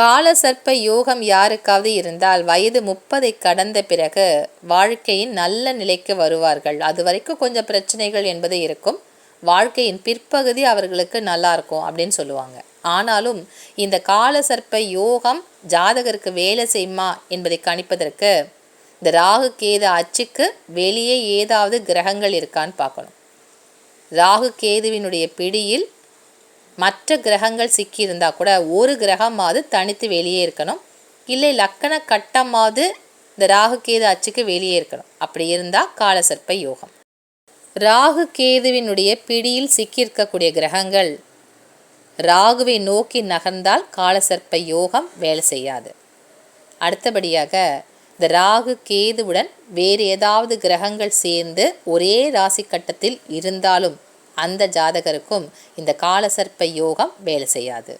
காலசர்ப்ப யோகம் யாருக்காவது இருந்தால் வயது முப்பதை கடந்த பிறகு வாழ்க்கையின் நல்ல நிலைக்கு வருவார்கள். அது வரைக்கும் கொஞ்சம் பிரச்சனைகள் என்பது இருக்கும். வாழ்க்கையின் பிற்பகுதி அவர்களுக்கு நல்லா இருக்கும் அப்படின்னு சொல்லுவாங்க. ஆனாலும் இந்த காலசர்ப்ப யோகம் ஜாதகருக்கு வேலை செய்யுமா என்பதை கணிப்பதற்கு இந்த ராகு கேது அச்சுக்கு வெளியே ஏதாவது கிரகங்கள் இருக்கான்னு பார்க்கணும். ராகு கேதுவினுடைய பிடியில் மற்ற கிரகங்கள் சிக்கியிருந்தால் கூட ஒரு கிரகமாவது தனித்து வெளியே இருக்கணும். இல்லை லக்கண கட்டமாவது இந்த ராகு கேது அச்சுக்கு வெளியே இருக்கணும். அப்படி இருந்தால் காலசர்ப்ப யோகம். ராகு கேதுவினுடைய பிடியில் சிக்கியிருக்கக்கூடிய கிரகங்கள் ராகுவை நோக்கி நகர்ந்தால் காலசர்ப்ப யோகம் வேலை செய்யாது. அடுத்தபடியாக இந்த ராகு கேதுவுடன் வேறு ஏதாவது கிரகங்கள் சேர்ந்து ஒரே ராசி கட்டத்தில் இருந்தாலும் அந்த ஜாதகருக்கும் இந்த காலசர்ப்ப யோகம் வேலை செய்யாது.